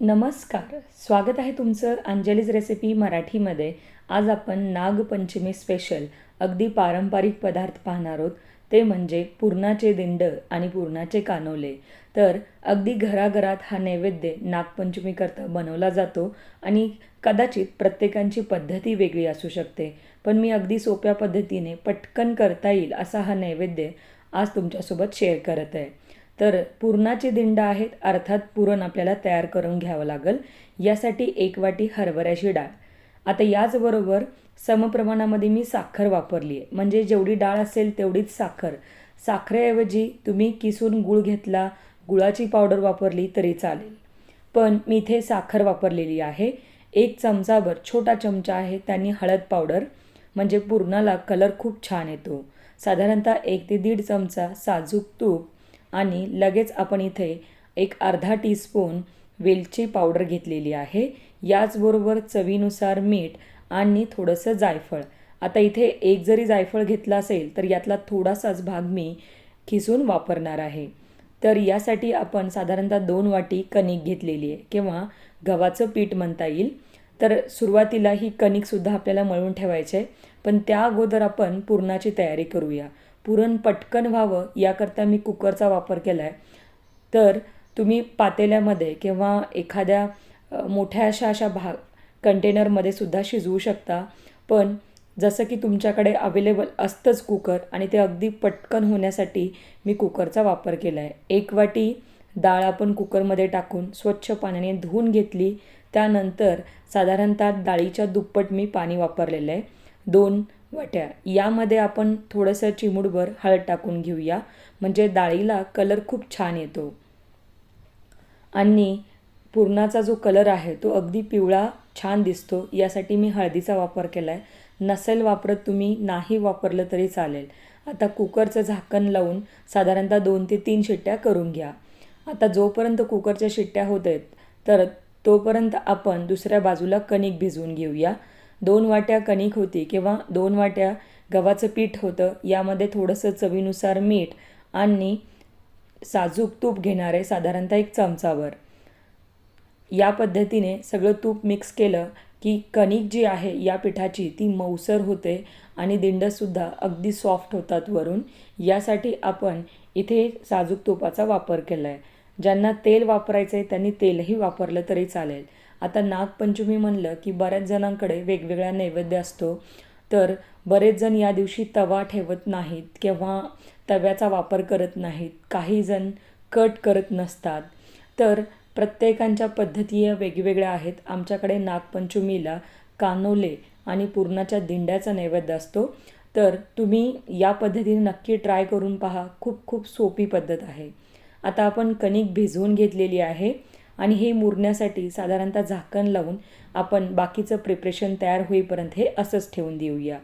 नमस्कार. स्वागत आहे तुमचं अंजलीज रेसिपी मराठीमध्ये. आज आपण नागपंचमी स्पेशल अगदी पारंपरिक पदार्थ पाहणार आहोत. ते म्हणजे पुरणाचे दिंड आणि पुरणाचे कानोले. तर अगदी घराघरात हा नैवेद्य नागपंचमीकरता बनवला जातो आणि कदाचित प्रत्येकांची पद्धती वेगळी असू शकते. पण मी अगदी सोप्या पद्धतीने पटकन करता येईल असा हा नैवेद्य आज तुमच्यासोबत शेअर करत आहे. तर पुरणाची दिंड आहेत अर्थात पुरण आपल्याला तयार करून घ्यावं लागेल. यासाठी एक वाटी हरभऱ्याची डाळ. आता याचबरोबर समप्रमाणामध्ये मी साखर वापरली आहे म्हणजे जेवढी डाळ असेल तेवढीच साखर. साखरेऐवजी तुम्ही किसून गूळ घेतला गुळाची पावडर वापरली तरी चालेल. पण मी इथे साखर वापरलेली आहे. एक चमचाभर छोटा चमचा आहे त्यांनी हळद पावडर. म्हणजे पुरणाला कलर खूप छान येतो. साधारणतः एक ते दीड चमचा साजूक तूप आणि लगेच आपण इथे एक अर्धा टीस्पून वेलची पावडर घेतलेली आहे. याचबरोबर चवीनुसार मीठ आणि थोडंसं जायफळ. आता इथे एक जरी जायफळ घेतला असेल तर यातला थोडासाच भाग मी खिसून वापरणार आहे. तर यासाठी आपण साधारणतः दोन वाटी कणिक घेतलेली आहे किंवा गव्हाचं पीठ म्हणता येईल. तर सुरुवातीला ही कणिकसुद्धा आपल्याला मळून ठेवायचे आहे पण त्या अगोदर आपण पुरणाची तयारी करूया. पुरण पटकन व्हावं याकरता मी कुकरचा वापर केला आहे तर तुम्ही पातेल्यामध्ये किंवा एखाद्या मोठ्या अशा अशा भाग कंटेनरमध्ये सुद्धा शिजवू शकता. पण जसं की तुमच्याकडे अवेलेबल असतंच कुकर आणि ते अगदी पटकन होण्यासाठी मी कुकरचा वापर केला आहे एक वाटी डाळ आपण कुकरमध्ये टाकून स्वच्छ पाण्याने धुवून घेतली त्यानंतर साधारणतः डाळीच्या दुप्पट मी पाणी वापरलेलं आहे. दोन वाट्या. यामध्ये आपण थोडंसं चिमूडभर हळद टाकून घेऊया. म्हणजे डाळीला कलर खूप छान येतो. आणि पुरणाचा जो कलर आहे तो अगदी पिवळा छान दिसतो. यासाठी मी हळदीचा वापर केला आहे नसेल वापरत तुम्ही नाही वापरलं तरी चालेल. आता कुकरचं झाकण लावून साधारणतः दोन ते तीन शिट्ट्या करून घ्या. आता जोपर्यंत कुकरच्या शिट्ट्या होत आहेत तर तोपर्यंत आपण दुसऱ्या बाजूला कणिक भिजवून घेऊया. दोन वाट्या कणिक होती किंवा दोन वाट्या गव्हाचं पीठ होतं यामध्ये थोडंसं चवीनुसार मीठ आणि साजूक तूप घेणार आहे साधारणतः एक चमचावर. या पद्धतीने सगळं तूप मिक्स केलं की कणिक जी आहे या पिठाची ती मऊसर होते आणि दिंडसुद्धा अगदी सॉफ्ट होतात वरून. यासाठी आपण इथे साजूक तुपाचा वापर केला आहे ज्यांना तेल वापरायचं आहे त्यांनी तेलही वापरलं तरी चालेल. आता नागपंचमी म्हणलं की बऱ्याच जणांकडे वेगवेगळ्या नैवेद्य असतो. तर बरेच जण या दिवशी तवा ठेवत नाहीत किंवा तव्याचा वापर करत नाहीत. काही जण कट करत नसतात. तर प्रत्येकांच्या पद्धती या वेगवेगळ्या आहेत. आमच्याकडे नागपंचमीला कानोले आणि पूर्णाच्या दिंड्याचा नैवेद्य असतो. तर तुम्ही या पद्धतीने नक्की ट्राय करून पहा. खूप खूप सोपी पद्धत आहे. आता आपण कणिक भिजवून घेतलेली आहे. आणि हे मुरण्यासाठी साधारणतः झाकण लावून आपण बाकीचं प्रिपरेशन तयार होईपर्यंत हे असंच ठेवून देऊया.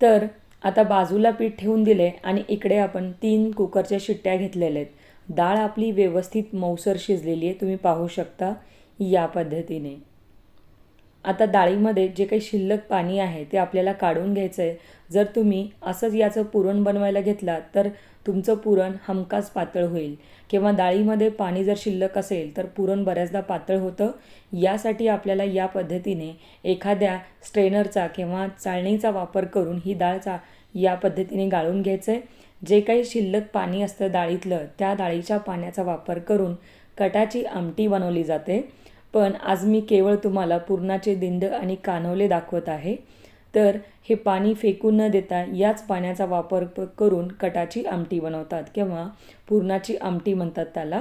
तर आता बाजूला पीठ ठेवून दिले आणि इकडे आपण तीन कुकरच्या शिट्ट्या घेतलेल्या आहेत. डाळ आपली व्यवस्थित मौसर शिजलेली आहे. तुम्ही पाहू शकता या पद्धतीने. आता डाळीमध्ये जे काही शिल्लक पाणी आहे ते आपल्याला काढून घ्यायचं आहे जर तुम्ही असंच याचं पुरण बनवायला घेतला तर तुमचं पुरण हमखास पातळ होईल. किंवा डाळीमध्ये पाणी जर शिल्लक असेल तर पुरण बऱ्याचदा पातळ होतं. यासाठी आपल्याला या पद्धतीने एखाद्या स्ट्रेनरचा किंवा चाळणीचा वापर करून ही डाळ चा या पद्धतीने गाळून घ्यायचं आहे जे काही शिल्लक पाणी असतं डाळीतलं त्या डाळीच्या पाण्याचा वापर करून कटाची आमटी बनवली जाते. पण आज मी केवळ तुम्हाला पुरणाचे दिंड आणि कानवले दाखवत आहे. तर हे पाणी फेकून न देता याच पाण्याचा वापर प करून कटाची आमटी बनवतात किंवा पुरणाची आमटी म्हणतात त्याला.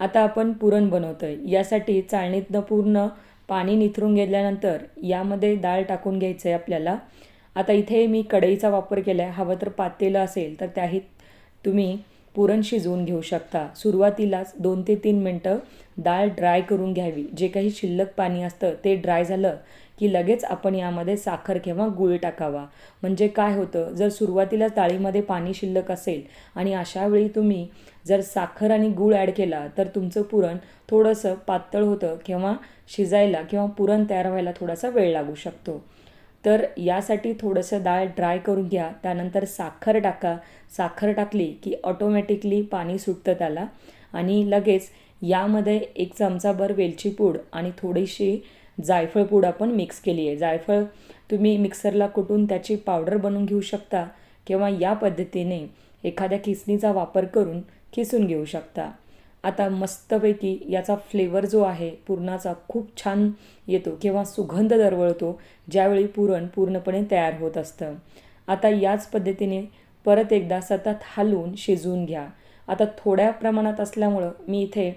आता आपण पुरण बनवतो आहे यासाठी चाळणीतनं पूर्ण पाणी निथरून घेतल्यानंतर यामध्ये डाळ टाकून घ्यायचं आहे आपल्याला. आता इथे मी कढईचा वापर केला आहे हवं तर पातेलं असेल तर त्याही तुम्ही पुरण शिजवून घेऊ शकता. सुरुवातीलाच दोन ते तीन मिनटं डाळ ड्राय करून घ्यावी. जे काही शिल्लक पाणी असतं ते ड्राय झालं की लगेच आपण यामध्ये साखर किंवा गूळ टाकावा. म्हणजे काय होतं जर सुरुवातीलाच डाळीमध्ये पाणी शिल्लक असेल आणि अशा वेळी तुम्ही जर साखर आणि गूळ ॲड केला तर तुमचं पुरण थोडंसं पातळ होतं किंवा शिजायला किंवा पुरण तयार व्हायला थोडासा वेळ लागू शकतो. तर यासाठी थोडंसं डाळ ड्राय करून घ्या. त्यानंतर साखर टाका. साखर टाकली की ऑटोमॅटिकली पाणी सुटतं त्याला. आणि लगेच यामध्ये एक चमचाभर वेलची पूड आणि थोडीशी जायफळ पूड आपण मिक्स केली आहे. जायफळ तुम्ही मिक्सरला कुटून त्याची पावडर बनवून घेऊ शकता किंवा या पद्धतीने एखाद्या खिसणीचा वापर करून खिसून घेऊ शकता. आता मस्तपैकी याचा फ्लेवर जो आहे पुरणाचा खूप छान येतो किंवा सुगंध दरवळतो ज्यावेळी पुरण पूर्णपणे तयार होत असतं. आता याच पद्धतीने परत एकदा सतत हलवून शिजवून घ्या. आता थोड्या प्रमाणात असल्यामुळं मी इथे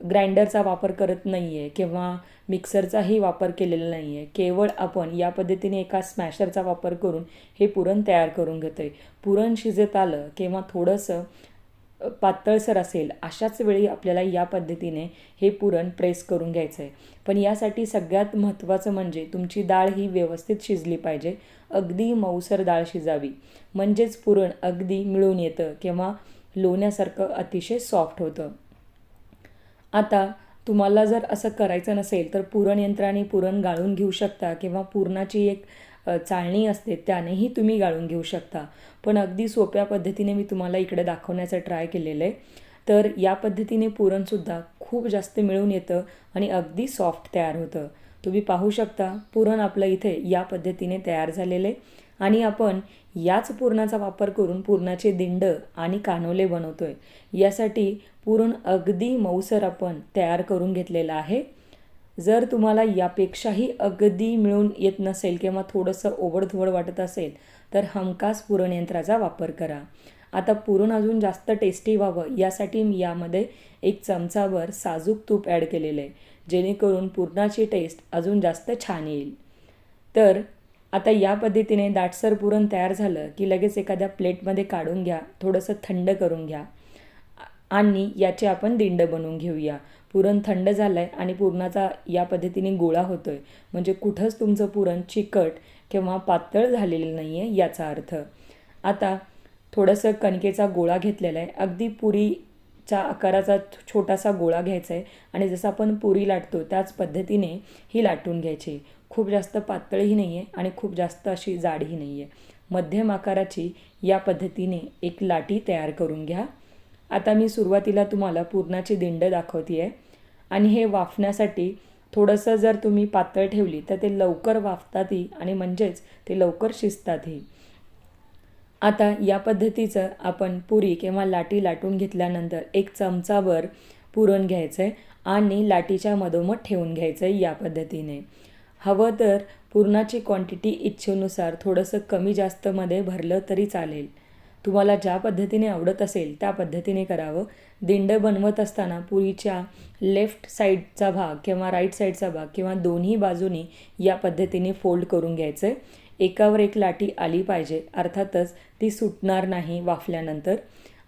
ग्राइंडरचा वापर करत नाही आहे किंवा मिक्सरचाही वापर केलेला नाही आहे केवळ आपण या पद्धतीने एका स्मॅशरचा वापर करून हे पुरण तयार करून घेतो आहे पुरण शिजत आलं किंवा थोडंसं पातळसर असेल अशाच वेळी आपल्याला या पद्धतीने हे पुरण प्रेस करून घ्यायचं आहे पण यासाठी सगळ्यात महत्त्वाचं म्हणजे तुमची डाळ ही व्यवस्थित शिजली पाहिजे. अगदी मऊसर डाळ शिजावी. म्हणजेच पुरण अगदी मिळून येतं किंवा लोण्यासारखं अतिशय सॉफ्ट होतं. आता तुम्हाला जर असं करायचं नसेल तर पुरण यंत्राने पुरण गाळून घेऊ शकता किंवा पुरणाची एक चाळणी असते त्यानेही तुम्ही गाळून घेऊ शकता. पण अगदी सोप्या पद्धतीने मी तुम्हाला इकडे दाखवण्याचं ट्राय केलेलं आहे तर या पद्धतीने पुरणसुद्धा खूप जास्त मिळून येतं आणि अगदी सॉफ्ट तयार होतं. तुम्ही पाहू शकता पुरण आपलं इथे या पद्धतीने तयार झालेलं आहे आणि आपण याच पुरणाचा वापर करून पुरणाचे दिंड आणि कानोले बनवतो आहे यासाठी पुरण अगदी मऊसर आपण तयार करून घेतलेलं आहे. जर तुम्हाला यापेक्षाही अगदी मिळून येत नसेल किंवा थोडंसं ओबडधोबड वाटत असेल तर हमखास पुरणयंत्राचा वापर करा. आता पुरण अजून जास्त टेस्टी व्हावं यासाठी मी यामध्ये एक चमचाभर साजूक तूप ॲड केलेलं आहे जेणेकरून पुरणाची टेस्ट अजून जास्त छान येईल. तर आता या पद्धतीने दाटसर पुरण तयार झालं की लगेच एखाद्या प्लेटमध्ये काढून घ्या थोडंसं थंड करून घ्या. आणि याचे आपण दिंड बनवून घेऊया. पुरण थंड झालं आहे आणि पुरणाचा या पद्धतीने गोळा होतो आहे म्हणजे कुठंच तुमचं पुरण चिकट किंवा पातळ झालेलं नाही आहे याचा अर्थ. आता थोडंसं कणकेचा गोळा घेतलेला आहे. अगदी पुरीच्या आकाराचा छोटासा गोळा घ्यायचा आहे आणि जसं आपण पुरी लाटतो त्याच पद्धतीने ही लाटून घ्यायची. खूप जास्त पातळही नाही आहे आणि खूप जास्त अशी जाडही नाही आहे मध्यम आकाराची या पद्धतीने एक लाटी तयार करून घ्या. आता मी सुरुवातीला तुम्हाला पुरणाची दिंड दाखवते आहे आणि हे वाफण्यासाठी थोडंसं जर तुम्ही पातळ ठेवली तर ते लवकर वाफतातही आणि म्हणजेच ते लवकर शिजतातही आता या पद्धतीचं आपण पुरी किंवा लाटी लाटून घेतल्यानंतर एक चमचावर पुरण घ्यायचं आहे आणि लाटीच्या मधोमध ठेवून घ्यायचं आहे या पद्धतीने. हवं तर पुरणाची क्वांटिटी इच्छेनुसार थोडंसं कमी जास्तमध्ये भरलं तरी चालेल. तुम्हाला ज्या पद्धतीने आवडत असेल त्या पद्धतीने करावं. दिंड बनवत असताना पुरीच्या लेफ्ट साईडचा भाग किंवा राईट साईडचा भाग किंवा दोन्ही बाजूनी या पद्धतीने फोल्ड करून घ्यायचं. आहे एकावर एक लाटी आली पाहिजे अर्थातच ती सुटणार नाही वाफल्यानंतर.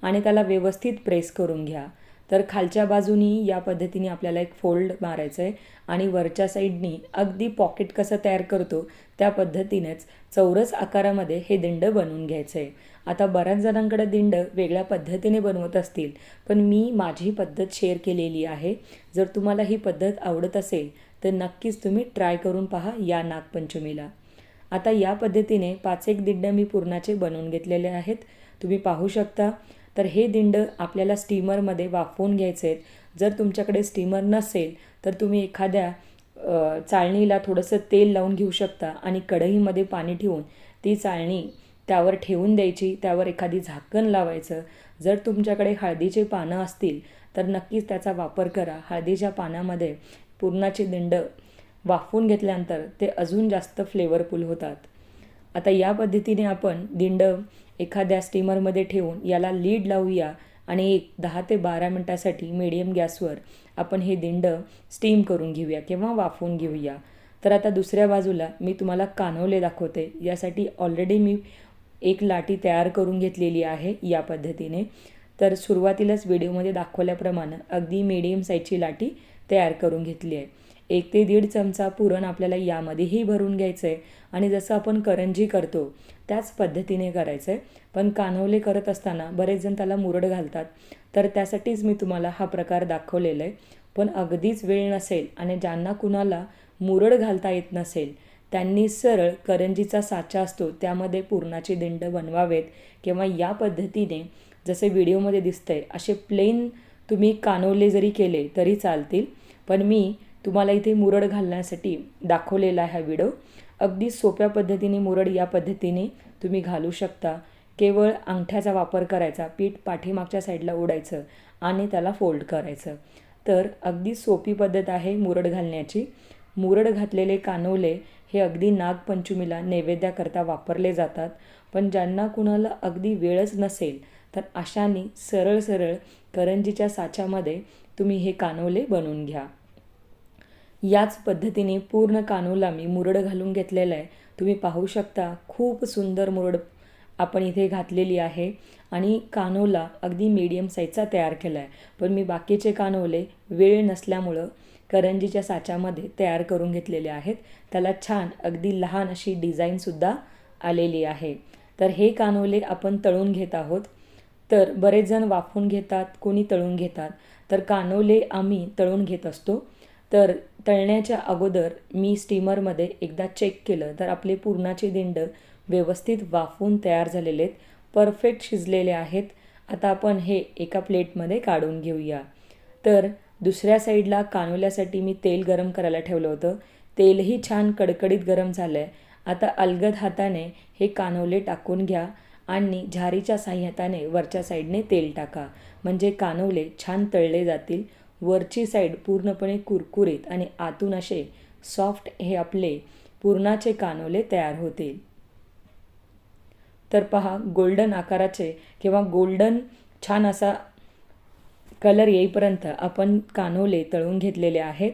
आणि त्याला व्यवस्थित प्रेस करून घ्या. तर खालच्या बाजूनी या पद्धतीने आपल्याला एक फोल्ड मारायचं आहे आणि वरच्या साईडनी अगदी पॉकेट कसं तयार करतो त्या पद्धतीनेच चौरस आकारामध्ये हे दिंड बनवून घ्यायचं आहे आता बऱ्याच जणांकडे दिंड वेगळ्या पद्धतीने बनवत असतील पण मी माझी पद्धत शेअर केलेली आहे. जर तुम्हाला ही पद्धत आवडत असेल तर नक्कीच तुम्ही ट्राय करून पहा या नागपंचमीला. आता या पद्धतीने पाच एक दिंड मी पूर्णाचे बनवून घेतलेले आहेत. तुम्ही पाहू शकता तर हे दिंड आपल्याला स्टीमरमध्ये वाफवून घ्यायचे आहेत. जर तुमच्याकडे स्टीमर नसेल तर तुम्ही एखाद्या चाळणीला थोडंसं तेल लावून घेऊ शकता आणि कढईमध्ये पाणी ठेवून ती चाळणी त्यावर ठेवून द्यायची त्यावर एखादी झाकण लावायचं. जर तुमच्याकडे हळदीचे पानं असतील तर नक्कीच त्याचा वापर करा. हळदीच्या पानामध्ये पुरणाचे दिंड वाफवून घेतल्यानंतर ते अजून जास्त फ्लेवरफुल होतात. आता या पद्धतीने आपण दिंड एखाद्या स्टीमरमध्ये ठेवून याला लीड लावूया आणि एक दहा ते बारा मिनटासाठी मिडियम गॅसवर आपण हे दिंड स्टीम करून घेऊया किंवा वाफवून घेऊया. तर आता दुसऱ्या बाजूला मी तुम्हाला कानवले दाखवते. यासाठी ऑलरेडी मी एक लाटी तयार करून घेतलेली आहे या पद्धतीने. तर सुरुवातीलाच व्हिडिओमध्ये दाखवल्याप्रमाणे अगदी मीडियम साईजची लाटी तयार करून घेतली आहे. एक ते दीड चमचा पुरण आपल्याला यामध्येही भरून घ्यायचं आहे आणि जसं आपण करंजी करतो त्याच पद्धतीने करायचं आहे पण कानवले करत असताना बरेच जण त्याला मुरड घालतात. तर त्यासाठीच मी तुम्हाला हा प्रकार दाखवलेला आहे पण अगदीच वेळ नसेल आणि ज्यांना कुणाला मुरड घालता येत नसेल त्यांनी सरळ करंजीचा साचा असतो त्यामध्ये पुरणाचे दिंड बनवावेत किंवा या पद्धतीने जसे व्हिडिओमध्ये दिसतंय असे प्लेन तुम्ही कानवले जरी केले तरी चालतील. पण मी तुम्हाला इथे मुरड घालण्यासाठी दाखवलेला हा व्हिडिओ अगदी सोप्या पद्धतीने मुरड या पद्धतीने तुम्ही घालू शकता. केवळ अंगठ्याचा वापर करायचा पीठ पाठीमागच्या साईडला ओढायचं आणि त्याला फोल्ड करायचं. तर अगदी सोपी पद्धत आहे मुरड घालण्याची. मुरड घातलेले कानोले हे अगदी नागपंचमीला नैवेद्याकरता वापरले जातात. पण ज्यांना कुणाला अगदी वेळच नसेल तर अशाने सरळ सरळ करंजीच्या साच्यामध्ये तुम्ही हे कानोले बनवून घ्या. याच पद्धतीने पूर्ण कानोला मी मुरड घालून घेतलेलं आहे. तुम्ही पाहू शकता खूप सुंदर मुरड आपण इथे घातलेली आहे आणि कानोला अगदी मीडियम साईजचा तयार केला आहे. पण मी बाकीचे कानोले वेळ नसल्यामुळं करंजीच्या साच्यामध्ये तयार करून घेतलेले आहेत. त्याला छान अगदी लहान अशी डिझाईनसुद्धा आलेली आहे. तर हे कानोले आपण तळून घेत आहोत. तर बरेच जण वाफून घेतात कोणी तळून घेतात. तर कानोले आम्ही तळून घेत असतो. तर तळण्याच्या अगोदर मी स्टीमरमध्ये एकदा चेक केलं तर आपले पुरणाचे दिंड व्यवस्थित वाफून तयार झालेले आहेत. परफेक्ट शिजलेले आहेत. आता आपण हे एका प्लेटमध्ये काढून घेऊया. तर दुसऱ्या साईडला कानोल्यासाठी मी तेल गरम करायला ठेवलं होतं. तेलही छान कडकडीत गरम झालं आहे आता अलगद हाताने हे कानवले टाकून घ्या आणि झारीच्या साह्याताने वरच्या साईडने तेल टाका. म्हणजे कानवले छान तळले जातील. वरची साईड पूर्णपणे कुरकुरीत आणि आतून असे सॉफ्ट हे आपले पुरणाचे कानोले तयार होतील. तर पहा गोल्डन आकाराचे किंवा गोल्डन छान असा कलर येईपर्यंत आपण कानोले तळून घेतलेले आहेत.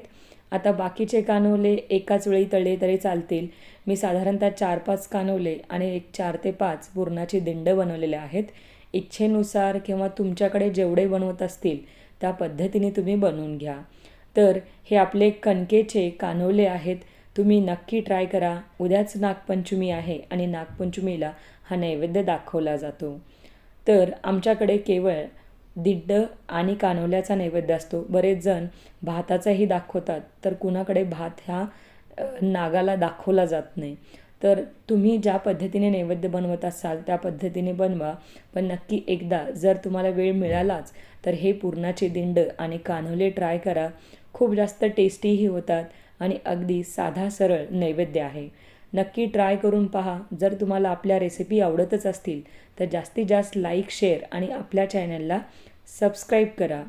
आता बाकीचे कानोले एकाच वेळी तळले तरी चालतील. मी साधारणतः चार पाच कानोले आणि एक चार ते पाच पुरणाचे दिंड बनवलेले आहेत. इच्छेनुसार किंवा तुमच्याकडे जेवढे बनवत असतील त्या पद्धतीने तुम्ही बनवून घ्या. तर हे आपले कणकेचे कानोले आहेत तुम्ही नक्की ट्राय करा. उद्याच नागपंचमी आहे आणि नागपंचमीला हा नैवेद्य दाखवला जातो. तर आमच्याकडे केवळ दिड्ड आणि कानोल्याचा नैवेद्य असतो. बरेच जण भाताचाही दाखवतात तर कुणाकडे भात ह्या नागाला दाखवला जात नाही. तर तुम्ही ज्या पद्धतीने नैवेद्य बनवत असाल त्या पद्धतीने बनवा. पण नक्की एकदा जर तुम्हाला वेळ मिळालाच तर हे पुरणाचे दिंड आणि कान्हवले ट्राय करा. खूप जास्त टेस्टीही होतात आणि अगदी साधा सरळ नैवेद्य आहे. नक्की ट्राय करून पहा. जर तुम्हाला आपल्या रेसिपी आवडतच असतील तर जास्तीत जास्त लाईक शेअर आणि आपल्या चॅनलला सबस्क्राईब करा.